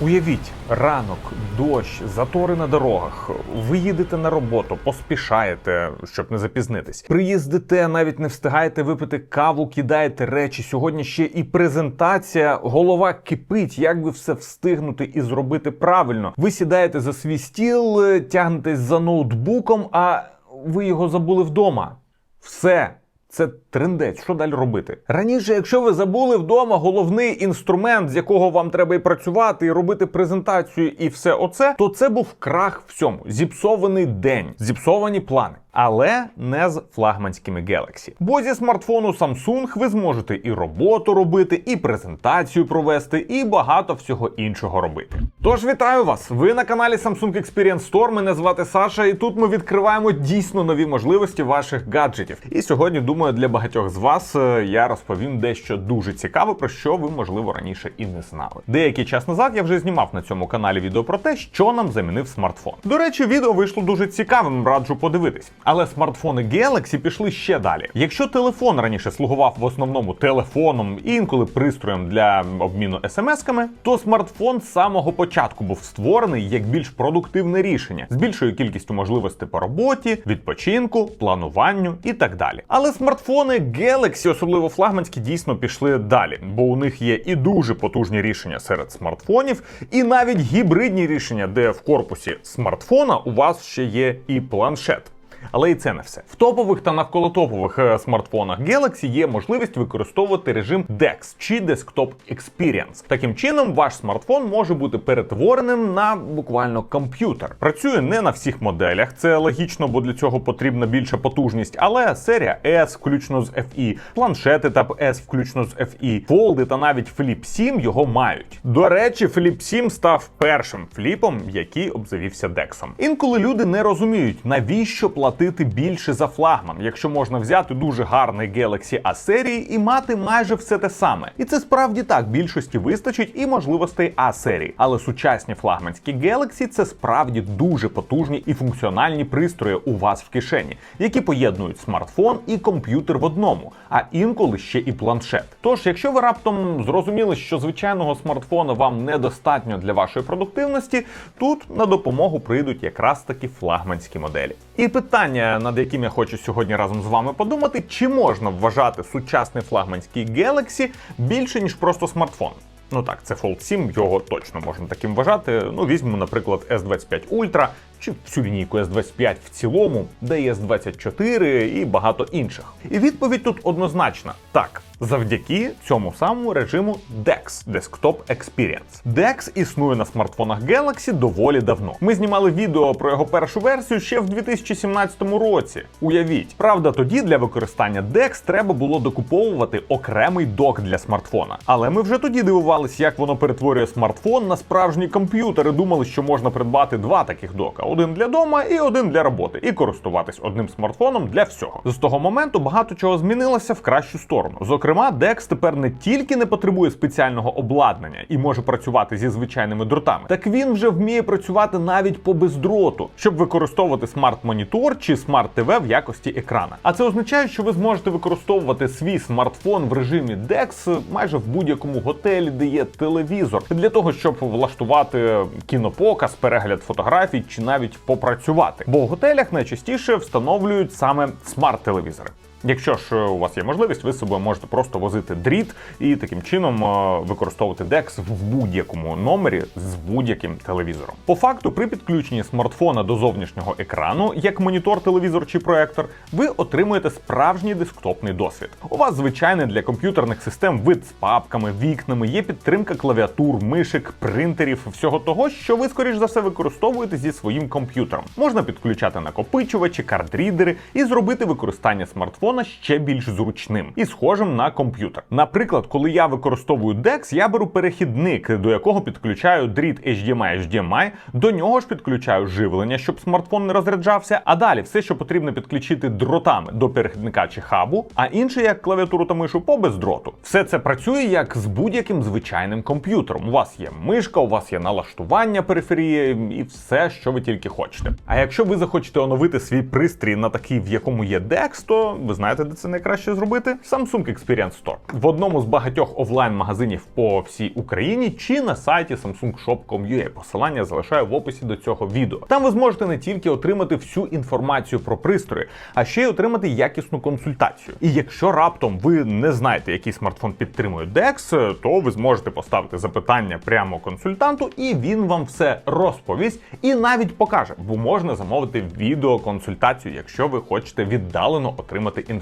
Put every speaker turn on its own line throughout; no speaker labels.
Уявіть, ранок, дощ, затори на дорогах. Ви їдете на роботу, поспішаєте, щоб не запізнитись. Приїздите, навіть не встигаєте випити каву, кидаєте речі. Сьогодні ще і презентація. Голова кипить, як би все встигнути і зробити правильно. Ви сідаєте за свій стіл, тягнетесь за ноутбуком, а ви його забули вдома. Все. Це трендець. Що далі робити? Раніше, якщо ви забули вдома головний інструмент, з якого вам треба і працювати, і робити презентацію, і все оце, то це був крах всьому. Зіпсований день, зіпсовані плани. Але не з флагманськими Galaxy. Бо зі смартфону Samsung ви зможете і роботу робити, і презентацію провести, і багато всього іншого робити. Тож вітаю вас! Ви на каналі Samsung Experience Store. Мене звати Саша, і тут ми відкриваємо дійсно нові можливості ваших гаджетів. І сьогодні, думаю, для багатьох з вас е, я розповім дещо дуже цікаве, про що ви, можливо, раніше і не знали. Деякий час назад я вже знімав на цьому каналі відео про те, що нам замінив смартфон. До речі, відео вийшло дуже цікавим, раджу подивитись. Але смартфони Galaxy пішли ще далі. Якщо телефон раніше слугував в основному телефоном і інколи пристроєм для обміну смс-ками, то смартфон з самого початку був створений як більш продуктивне рішення з більшою кількістю можливостей по роботі, відпочинку, плануванню і так далі. Але смартфони Galaxy, особливо флагманські, дійсно пішли далі, бо у них є і дуже потужні рішення серед смартфонів, і навіть гібридні рішення, де в корпусі смартфона у вас ще є і планшет. Але і це не все. В топових та навколотопових е, смартфонах Galaxy є можливість використовувати режим DeX чи Desktop Experience. Таким чином, ваш смартфон може бути перетвореним на буквально комп'ютер. Працює не на всіх моделях, це логічно, бо для цього потрібна більша потужність. Але серія S, включно з FE, планшети Tab S, включно з FE, фолди та навіть Flip 7 його мають. До речі, Flip 7 став першим фліпом, який обзавівся DeX. Інколи люди не розуміють, навіщо платити більше за флагман, якщо можна взяти дуже гарний Galaxy A серії і мати майже все те саме. І це справді так, більшості вистачить і можливостей А серії. Але сучасні флагманські Galaxy це справді дуже потужні і функціональні пристрої у вас в кишені, які поєднують смартфон і комп'ютер в одному, а інколи ще і планшет. Тож, якщо ви раптом зрозуміли, що звичайного смартфона вам недостатньо для вашої продуктивності, тут на допомогу прийдуть якраз такі флагманські моделі. І питання, над яким я хочу сьогодні разом з вами подумати, чи можна вважати сучасний флагманський Galaxy більше ніж просто смартфон. Ну так, це Fold 7, його точно можна таким вважати. Ну, візьмемо, наприклад, S25 Ultra чи всю лінійку S25 в цілому, де є S24 і багато інших. І відповідь тут однозначна: так. Завдяки цьому самому режиму DeX Desktop Experience. DeX існує на смартфонах Galaxy доволі давно. Ми знімали відео про його першу версію ще в 2017 році. Уявіть, правда, тоді для використання DeX треба було докуповувати окремий док для смартфона. Але ми вже тоді дивувалися, як воно перетворює смартфон на справжній комп'ютер і думали, що можна придбати два таких дока: один для дома і один для роботи, і користуватись одним смартфоном для всього. З того моменту багато чого змінилося в кращу сторону. Зокрема, DeX тепер не тільки не потребує спеціального обладнання і може працювати зі звичайними дротами, так він вже вміє працювати навіть по бездроту, щоб використовувати смарт-монітор чи смарт-ТВ в якості екрана. А це означає, що ви зможете використовувати свій смартфон в режимі DeX майже в будь-якому готелі, де є телевізор, для того, щоб влаштувати кінопоказ, перегляд фотографій чи навіть попрацювати. Бо в готелях найчастіше встановлюють саме смарт-телевізори. Якщо ж у вас є можливість, ви з собою можете просто возити дріт і таким чином е, використовувати DeX в будь-якому номері з будь-яким телевізором. По факту, при підключенні смартфона до зовнішнього екрану, як монітор, телевізор чи проектор, ви отримуєте справжній десктопний досвід. У вас звичайний для комп'ютерних систем вид з папками, вікнами, є підтримка клавіатур, мишек, принтерів, всього того, що ви, скоріш за все, використовуєте зі своїм комп'ютером. Можна підключати накопичувачі, картрідери і зробити використання смартфона ще більш зручним і схожим на комп'ютер. Наприклад, коли я використовую DeX, я беру перехідник, до якого підключаю дріт HDMI HDMI, до нього ж підключаю живлення, щоб смартфон не розряджався. А далі все, що потрібно підключити дротами до перехідника чи хабу, а інше як клавіатуру та мишу по бездроту. Все це працює як з будь-яким звичайним комп'ютером. У вас є мишка, у вас є налаштування периферії і все, що ви тільки хочете. А якщо ви захочете оновити свій пристрій на такий, в якому є DeX, то ви знаєте, знаєте, де це найкраще зробити? Samsung Experience Store. В одному з багатьох офлайн-магазинів по всій Україні чи на сайті samsungshop.com.ua. Посилання залишаю в описі до цього відео. Там ви зможете не тільки отримати всю інформацію про пристрої, а ще й отримати якісну консультацію. І якщо раптом ви не знаєте, який смартфон підтримує DeX, то ви зможете поставити запитання прямо консультанту, і він вам все розповість і навіть покаже, бо можна замовити відеоконсультацію, якщо ви хочете віддалено отримати інформацію.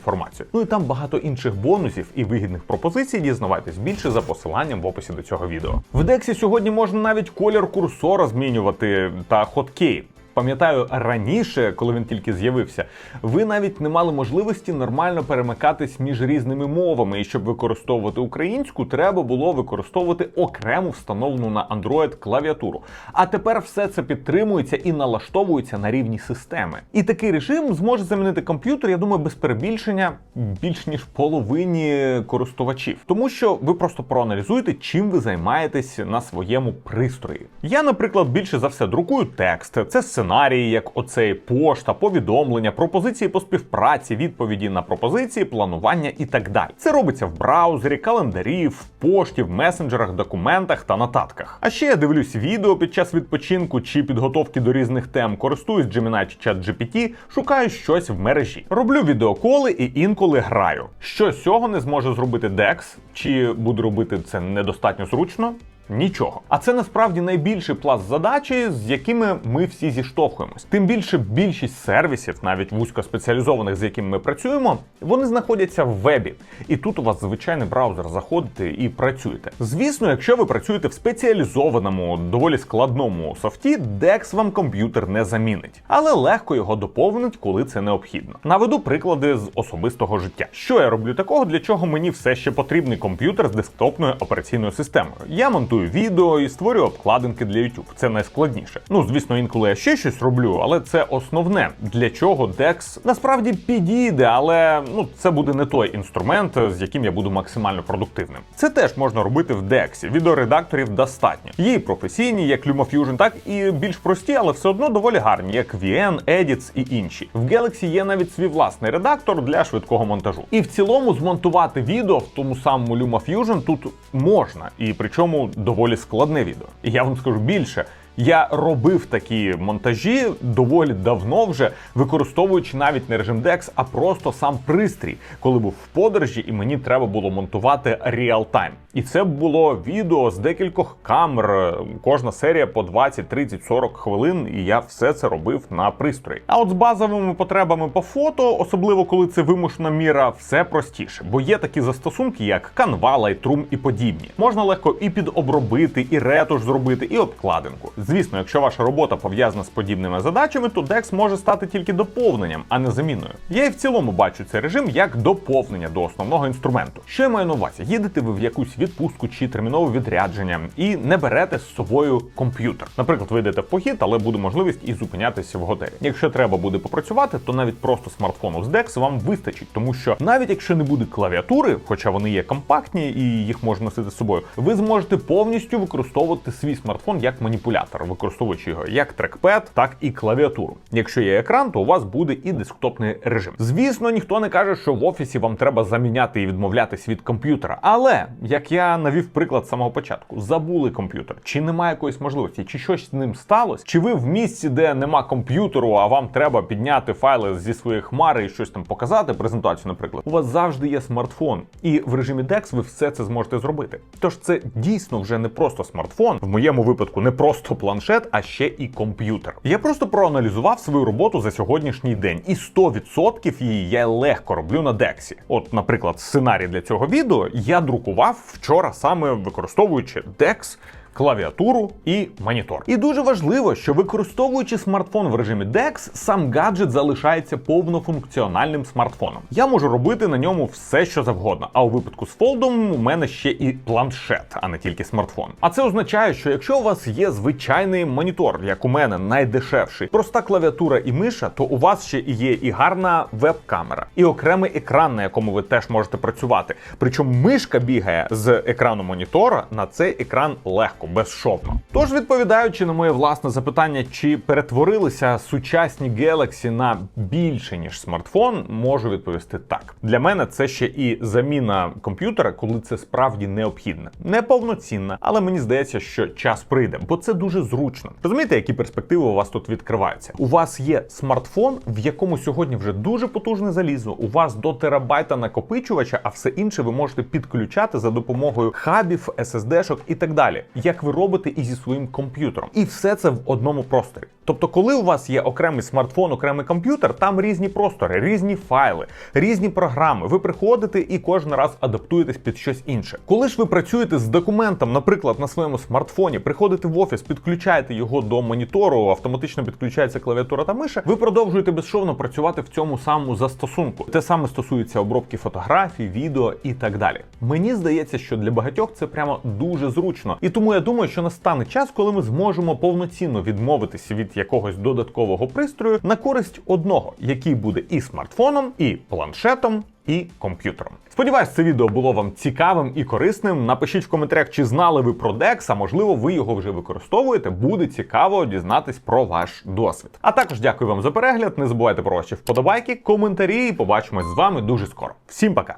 Ну і там багато інших бонусів і вигідних пропозицій. Дізнавайтесь більше за посиланням в описі до цього відео. В Дексі сьогодні можна навіть колір курсора змінювати та хоткей. Пам'ятаю, раніше, коли він тільки з'явився, ви навіть не мали можливості нормально перемикатись між різними мовами, і щоб використовувати українську, треба було використовувати окрему встановлену на Android клавіатуру. А тепер все це підтримується і налаштовується на рівні системи. І такий режим зможе замінити комп'ютер, я думаю, без перебільшення більш ніж половині користувачів, тому що ви просто проаналізуєте, чим ви займаєтесь на своєму пристрої. Я, наприклад, більше за все друкую текст. Це сценарії, як оцей пошта, повідомлення, пропозиції по співпраці, відповіді на пропозиції, планування і так далі. Це робиться в браузері, календарі, в пошті, в месенджерах, документах та нотатках. А ще я дивлюсь відео під час відпочинку чи підготовки до різних тем, користуюсь Gemini чи ChatGPT, шукаю щось в мережі. Роблю відеоколи і інколи граю. Що з цього не зможе зробити DeX, чи буду робити це недостатньо зручно? Нічого. А це насправді найбільший пласт задачі, з якими ми всі зіштовхуємось. Тим більше більшість сервісів, навіть вузькоспеціалізованих, з якими ми працюємо, вони знаходяться в вебі. І тут у вас звичайний браузер заходите і працюєте. Звісно, якщо ви працюєте в спеціалізованому, доволі складному софті, DeX вам комп'ютер не замінить, але легко його доповнить, коли це необхідно. Наведу приклади з особистого життя. Що я роблю такого, для чого мені все ще потрібний комп'ютер з десктопною операційною системою? Я монтую відео і створюю обкладинки для YouTube. Це найскладніше. Ну, звісно, інколи я ще щось роблю, але це основне, для чого DeX насправді підійде, але ну це буде не той інструмент, з яким я буду максимально продуктивним. Це теж можна робити в DeX. Відеоредакторів достатньо. І професійні, як LumaFusion, так і більш прості, але все одно доволі гарні, як VN, Edits і інші. В Galaxy є навіть свій власний редактор для швидкого монтажу. І в цілому змонтувати відео в тому самому LumaFusion тут можна, і причому доволі складне відео. І я вам скажу більше. Я робив такі монтажі доволі давно вже, використовуючи навіть не режим DeX, а просто сам пристрій, коли був в подорожі, і мені треба було монтувати реал-тайм. І це було відео з декількох камер, кожна серія по 20, 30, 40 хвилин, і я все це робив на пристрої. А от з базовими потребами по фото, особливо коли це вимушена міра, все простіше, бо є такі застосунки, як Canva, Lightroom і подібні. Можна легко і підобробити, і ретуш зробити, і обкладинку. Звісно, якщо ваша робота пов'язана з подібними задачами, то DeX може стати тільки доповненням, а не заміною. Я і в цілому бачу цей режим як доповнення до основного інструменту. Що я маю на увазі? Їдете ви в якусь відпустку чи термінове відрядження і не берете з собою комп'ютер. Наприклад, ви йдете в похід, але буде можливість і зупинятися в готелі. Якщо треба буде попрацювати, то навіть просто смартфону з DeX вам вистачить, тому що навіть якщо не буде клавіатури, хоча вони є компактні і їх можна носити з собою, ви зможете повністю використовувати свій смартфон як маніпулятор, використовуючи його як трекпед, так і клавіатуру. Якщо є екран, то у вас буде і десктопний режим. Звісно, ніхто не каже, що в офісі вам треба заміняти і відмовлятись від комп'ютера. Але як я навів приклад з самого початку, забули комп'ютер, чи немає якоїсь можливості, чи щось з ним сталося, чи ви в місці, де нема комп'ютеру, а вам треба підняти файли зі своєї хмари і щось там показати, презентацію, наприклад, у вас завжди є смартфон, і в режимі DeX ви все це зможете зробити. Тож це дійсно вже не просто смартфон, в моєму випадку не просто планшет, а ще і комп'ютер. Я просто проаналізував свою роботу за сьогоднішній день, і 100% її я легко роблю на DeX. От, наприклад, сценарій для цього відео я друкував вчора саме використовуючи DeX, клавіатуру і монітор. І дуже важливо, що використовуючи смартфон в режимі DeX, сам гаджет залишається повнофункціональним смартфоном. Я можу робити на ньому все, що завгодно. А у випадку з Fold у мене ще і планшет, а не тільки смартфон. А це означає, що якщо у вас є звичайний монітор, як у мене найдешевший, проста клавіатура і миша, то у вас ще і є і гарна веб-камера, і окремий екран, на якому ви теж можете працювати. Причому мишка бігає з екрану монітора на цей екран легко. Легко, безшовно. Тож, відповідаючи на моє власне запитання, чи перетворилися сучасні Galaxy на більше ніж смартфон, можу відповісти так. Для мене це ще і заміна комп'ютера, коли це справді необхідне, не повноцінна, але мені здається, що час прийде, бо це дуже зручно. Розумієте, які перспективи у вас тут відкриваються? У вас є смартфон, в якому сьогодні вже дуже потужне залізо. У вас до терабайта накопичувача, а все інше ви можете підключати за допомогою хабів, SSD-шок і так далі, як ви робите і зі своїм комп'ютером. І все це в одному просторі. Тобто, коли у вас є окремий смартфон, окремий комп'ютер, там різні простори, різні файли, різні програми. Ви приходите і кожен раз адаптуєтесь під щось інше. Коли ж ви працюєте з документом, наприклад, на своєму смартфоні, приходите в офіс, підключаєте його до монітору, автоматично підключається клавіатура та миша, ви продовжуєте безшовно працювати в цьому самому застосунку. Те саме стосується обробки фотографій, відео і так далі. Мені здається, що для багатьох це прямо дуже зручно, і тому я думаю, що настане час, коли ми зможемо повноцінно відмовитися від якогось додаткового пристрою на користь одного, який буде і смартфоном, і планшетом, і комп'ютером. Сподіваюсь, це відео було вам цікавим і корисним. Напишіть в коментарях, чи знали ви про DeX, а можливо, ви його вже використовуєте. Буде цікаво дізнатись про ваш досвід. А також дякую вам за перегляд. Не забувайте про ваші вподобайки, коментарі. і Побачимось з вами дуже скоро. Всім пока!